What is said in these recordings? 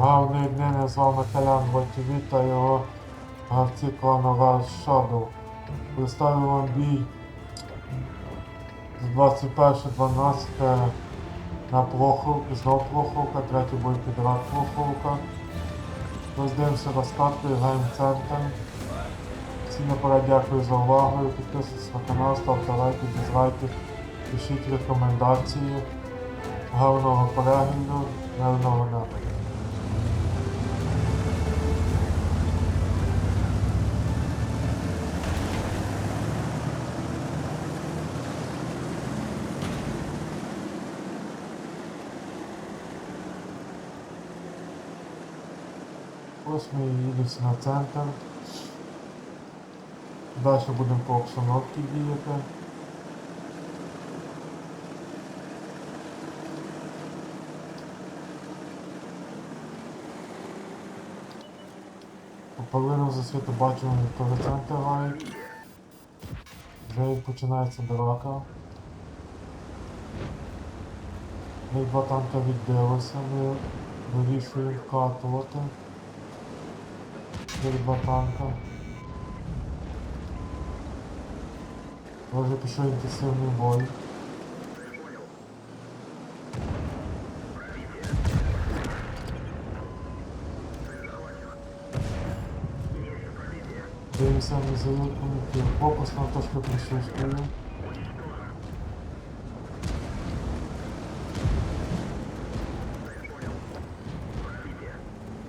Гарної днини з вами Талян Вольтіві та його гравці Rush Shadow. Представлю вам бій з 21.12 на Плоховку, знов Плоховка, третій бой підряд Плоховка. Роздивимося розкатку, граємо центр. Всім наперед дякую за увагу, підписуйтесь на канал, ставте лайки, дізлайки, пишіть рекомендації. Гарного перегляду, гарного неба. Ось ми їдемо на центр. Далі будемо по обстановці діяти. По половину засвіту бачимо теж центр грають. Вже починається драка. Ми два танка відбилися, ми вирішуємо вкатувати. Є два танка. Вже пішов інтенсивний бой. Дивимося на заютку, фокус на точку присутствує.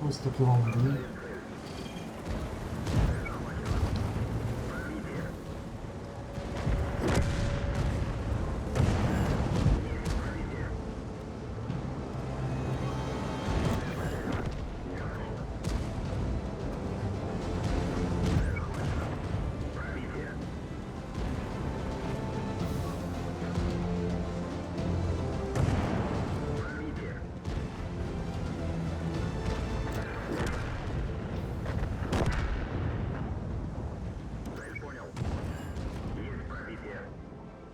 Ось такий вам бій.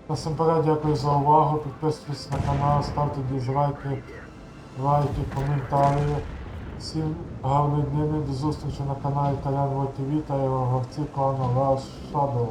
Насамперед дякую за увагу, підписуйтесь на канал, ставте дізлайки, лайки, коментарі. Всім гарної днини, до зустрічі на каналі Тарян ТВ та його гравці клану Rush Shadow.